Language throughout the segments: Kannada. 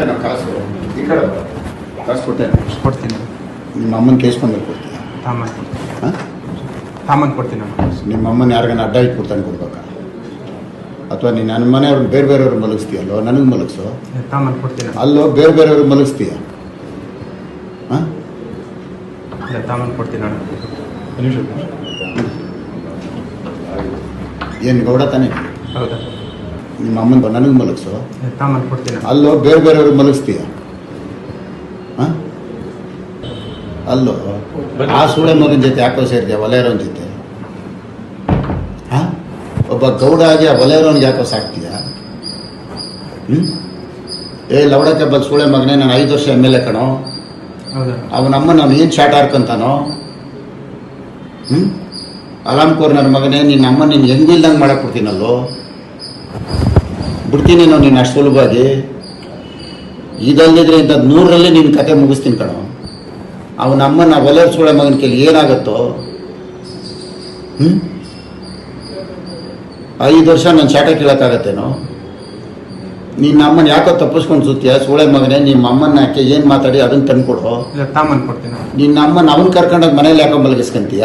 ಕೊಡ್ತೇನೆ ಕಾಸು ಈ ಕಡೆ. ಕಾಸು ಕೊಡ್ತೇನೆ. ಕೊಡ್ತೀನಿ. ನಿಮ್ಮ ಅಮ್ಮನ ಕೇಸ್ಕೊಂಡ್ಮೇಲೆ ಕೊಡ್ತೀಯ ತಾಮನ್ ಕೊಡ್ತೀನಿ ಹಾಂ? ತಾಮನ್ ಕೊಡ್ತೀನಿ ನಿಮ್ಮ ಅಮ್ಮನ ಯಾರಿಗಾನ ಅಡ್ಡ ಇಟ್ಕೊಡ್ತಾನೆ ಕೊಡ್ಬೇಕಾ? ಅಥವಾ ನೀನು ನನ್ನ ಮನೆಯವ್ರನ್ನ ಬೇರೆ ಬೇರೆಯವ್ರು ಮಲಗಿಸ್ತೀಯಲ್ಲೋ? ನನಗೆ ಮಲಗಿಸೋ? ತಾಮನ್ ಕೊಡ್ತೀನಿ. ಅಲ್ಲೋ ಬೇರೆ ಬೇರೆಯವ್ರಿಗೆ ಮಲಗಿಸ್ತೀಯ? ಹಾಂ? ತಾಮನ್ ಕೊಡ್ತೀನಿ ಏನು ಗೌಡ ತಾನೇ? ಹೌದಾ? ನಿಮ್ಮ ಅಮ್ಮನ ನನಗೆ ಮಲಗಿಸು? ಅಲ್ಲೋ ಬೇರೆ ಬೇರೆಯವ್ರಿಗೆ ಮಲಗಿಸ್ತೀಯ? ಹಾಂ ಅಲ್ಲೋ ಆ ಸೂಳೆ ಮಗನ ಜೊತೆ ಯಾಕೋ ಸೇರಿದೆ ಒಲೆಯರೋನ್ ಜೊತೆ. ಹಾಂ ಒಬ್ಬ ಗೌಡ ಆಗಿ ಆ ಒಲೆಯರೋನ್ಗೆ ಯಾಕೋ ಸಾಕ್ತೀಯ? ಹ್ಞೂ ಏ ಲವಡಕ್ಕೆ ಬಂದು ಸೂಳೆ ಮಗನೇ ನಾನು ಐದು ವರ್ಷ ಎಂ ಎಲ್ ಎ ಕಣೋ. ಹೌದಾ? ಅವನಮ್ಮ ನಾನು ಏನು ಶಾಟ್ ಹಾರ್ಕೊಂತಾನೋ ಹ್ಞೂ ಅಲಾಮ್ ಕೋರ್ ನನ್ನ ಮಗನೇ ನಿನ್ನ ಅಮ್ಮ ನೀನು ಹೆಂಗಿಲ್ದಂಗೆ ಮಾಡಕ್ಕೆ ಕೊಡ್ತೀನಲ್ಲೋ? ಬಿಡ್ತೀನಿ ನಾನು ನೀನು ಅಷ್ಟು ಸುಲಭವಾಗಿ. ಇದಲ್ಲದಿದ್ರೆ ಇಂಥದ್ದು ನೂರರಲ್ಲಿ ನಿನ್ನ ಕತೆ ಮುಗಿಸ್ತೀನಿ ಕಣೋ. ಅವನ ಅಮ್ಮನ ಒಲೆ ಸೂಳೆ ಮಗನ ಕೇಳಿ ಏನಾಗುತ್ತೋ? ಹ್ಞೂ ಐದು ವರ್ಷ ನಾನು ಶಾಟ ಕೇಳೋಕ್ಕಾಗತ್ತೇನೋ? ನಿನ್ನ ಅಮ್ಮನ ಯಾಕೋ ತಪ್ಪಿಸ್ಕೊಂಡು ಸುತ್ತೀಯ? ಸೂಳೆ ಮಗನೇ ನಿಮ್ಮ ಅಮ್ಮನ ಯಾಕೆ ಏನು ಮಾತಾಡಿ ಅದನ್ನು ತಂದ್ಕೊಡು. ಕೊಡ್ತೀನಿ. ನಿನ್ನ ಅಮ್ಮನ ಅವನು ಕರ್ಕೊಂಡೋಗಿ ಮನೇಲಿ ಯಾಕೋ ಮಲಗಿಸ್ಕೊಂತೀಯ?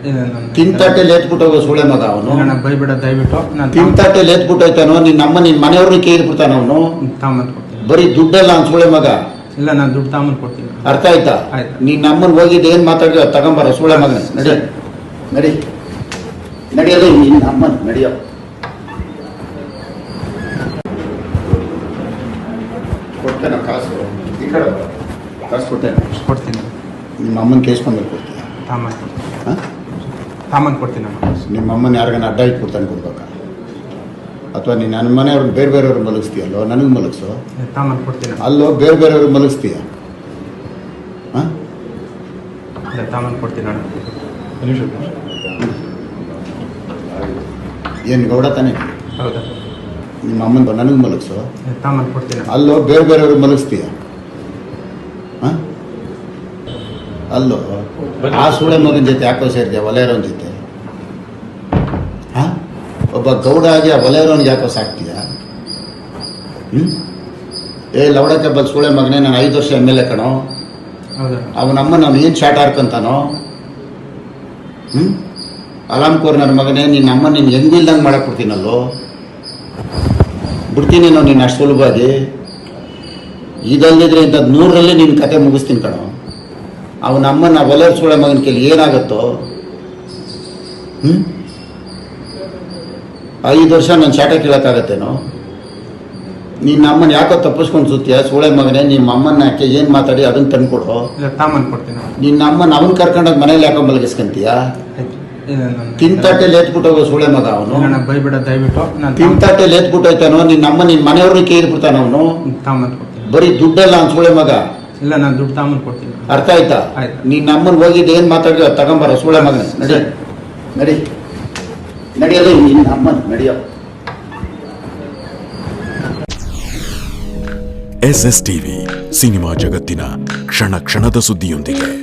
ಆಯ್ತು ಇಲ್ಲ ನಾನು ತಿಂತಟ್ಟೆಲಿ ಎತ್ಬಿಟ್ಟು ಹೋಗೋ ಸೂಳೆ ಮಗ ಅವನು ಬೈಬಿಡ ದಯವಿಟ್ಟು. ನಾನು ತಿಂತಾಟೆಲಿ ಎತ್ಬಿಟ್ಟೋಯ್ತಾನೋ ನಿನ್ನ ಅಮ್ಮ ನಿನ್ನ ಮನೆಯವ್ರನ್ನ ಕೇಳ್ಬಿಡ್ತಾನ ಅವನು? ತಾಮನ್ ಕೊಡ್ತೀನಿ. ಬರೀ ದುಡ್ಡಲ್ಲ ಅವ್ನು ಸೂಳೆ ಮಗ? ಇಲ್ಲ ನಾನು ದುಡ್ಡು ತಾಮನ್ ಕೊಡ್ತೀನಿ. ಅರ್ಥ ಆಯ್ತಾ? ಆಯ್ತು. ನಿನ್ನ ಅಮ್ಮನ ಹೋಗಿದ್ದು ಏನು ಮಾತಾಡಿದ್ರೆ ತಗೊಂಬಾರ ಸೂಳೆ ಮಗನ. ನಡಿ. ನಡಿ. ನಡಿಯೋದು ನಿನ್ನ ಅಮ್ಮನ ನಡಿಯೋ. ಕೊಡ್ತೇನೆ ಕಾಸು? ಈ ಕಡೆ ಬಾ. ಕಾಸು ಕೊಡ್ತೇನೆ? ಕೊಡ್ತೀನಿ. ನಿಮ್ಮ ಅಮ್ಮನ ಕೇಸ್ಕೊಂಡು ಕೊಡ್ತೀನಿ ತಾಮನ್ ಕೊಡ್ತೀನಿ. ಹಾಂ? ತಾಮನ್ ಕೊಡ್ತೀನಿ ನಾನು ನಿಮ್ಮ ಅಮ್ಮನ ಯಾರಿಗಾನ ಅಡ್ಡ ಇಟ್ಬಿಡ್ತಾನೆ ಕೊಡ್ಬೇಕಾ? ಅಥವಾ ನೀನು ನನ್ನ ಮನೆಯವ್ರನ್ನ ಬೇರೆ ಬೇರೆಯವ್ರು ಮಲಗಿಸ್ತೀಯಲ್ಲೋ? ನನಗೆ ಮಲಗಿಸೋ? ಸಾಮಾನು ಕೊಡ್ತೀನಿ. ಅಲ್ಲೋ ಬೇರೆ ಬೇರೆಯವ್ರು ಮಲಗಿಸ್ತೀಯ? ಹಾಂ? ಇಲ್ಲ ತಾಮನ್ ಕೊಡ್ತೀನಿ. ಏನು ಗೌಡ ತಾನೇ? ಹೌದಾ? ನಿಮ್ಮ ಅಮ್ಮನ ನನಗೆ ಮಲಗಿಸೋ? ಸಾಮಾನು ಕೊಡ್ತೀನಿ. ಅಲ್ಲೋ ಬೇರೆ ಬೇರೆಯವ್ರು ಮಲಗಿಸ್ತೀಯ ಹಾಂ ಅಲ್ಲೋ? ಆ ಸೂಳೆ ಮಗನ ಜೊತೆ ಯಾಕೋ ಸೇರಿದೆ? ಒಲೆಯರೋನ್ ಜೊತೆ. ಹಾಂ? ಒಬ್ಬ ಗೌಡ ಆಗಿ ಆ ಒಲೆಯರೋನ್ಗೆ ಯಾಕೋ ಸಾಕ್ತೀಯ? ಹ್ಞೂ ಏ ಲವಡಕ್ಕೆ ಬಲ್ ಸೂಳೆ ಮಗನೇ ನಾನು ಐದು ವರ್ಷ ಎಂ ಎಲ್ ಎ ಕಣೋ. ಅವನಮ್ಮ ನಾನು ಏನು ಶಾಟ್ ಹಾರ್ಕೊಂತಾನೋ ಹ್ಞೂ ಅಲಾಮ್ ಕೋರ್ ನನ್ನ ಮಗನೇ ನಿನ್ನ ಅಮ್ಮ ನೀನು ಹೆಂಗಿಲ್ದಂಗೆ ಮಾಡಕ್ಕೆ ಕೊಡ್ತೀನಲ್ಲೋ ಬಿಡ್ತೀನಿ ನಾನು ನೀನು ಅಷ್ಟು ಸುಲಭವಾಗಿ? ಇದಲ್ಲದಿದ್ರೆ ಇಂಥದ್ದು ನೂರರಲ್ಲಿ ನಿನ್ನ ಕತೆ ಮುಗಿಸ್ತೀನಿ ಕಣೋ. ಅವನ ಅಮ್ಮನ ಒಲೆ ಸೂಳೆ ಮಗನ ಕೈಲಿ ಏನಾಗುತ್ತೋ? ಹ್ಞೂ ಐದು ವರ್ಷ ನಾನು ಶಾಟ ಕೇಳೋಕ್ಕಾಗತ್ತೇನೋ? ನಿನ್ನ ಅಮ್ಮನ ಯಾಕೋ ತಪ್ಪಿಸ್ಕೊಂಡು ಸುತ್ತೀಯ? ಸೂಳೆ ಮಗನೇ ನಿಮ್ಮ ಅಮ್ಮನ ಯಾಕೆ ಏನು ಮಾತಾಡಿ ಅದನ್ನ ತಂದ್ಕೊಡು? ಕೊಡ್ತೀನಿ. ನಿನ್ನ ಅಮ್ಮನ ಅವನ್ ಕರ್ಕೊಂಡೋಗಿ ಮನೇಲಿ ಯಾಕೋ ಮಲಗಿಸ್ಕೊಂತೀಯ? ತಿಂತಾಟೆ ಹೋಗೋ ಸೂಳೆ ಮಗ ಅವನು? ಬೈಬಿಡ ದಯವಿಟ್ಟು. ಎತ್ಬಿಟ್ಟು ಹೋಯ್ತಾನೋ? ನಿನ್ನ ಅಮ್ಮ ನಿನ್ನ ಮನೆಯವ್ರನ್ನ ಕೇಳ್ಬಿಡ್ತಾನ ಅವನು? ಬರೀ ದುಡ್ಡಲ್ಲ ಅವ್ನು ಸೂಳೆ ಮಗ? ಇಲ್ಲ ನಾನು ದುಡ್ಡು ತಾಮನ್ ಕೊಡ್ತೀನಿ. ಅರ್ಥ ಆಯ್ತಾ? ಆಯ್ತು. ನೀನ್ ನಮ್ಮನ್ ಹೋಗಿದ್ದು ಏನು ಮಾತಾಡಿದ ತಗೊಂಬರ ಸುಳ್ಳ ಮಗನ. ನಡಿ. ನಡಿ. ನಡಿಯೋದು ನಿನ್ನ ಅಮ್ಮನ್ ನಡಿಯೋ. ಎಸ್ ಎಸ್ ಟಿವಿ ಸಿನಿಮಾ ಜಗತ್ತಿನ ಕ್ಷಣ ಕ್ಷಣದ ಸುದ್ದಿಯೊಂದಿಗೆ.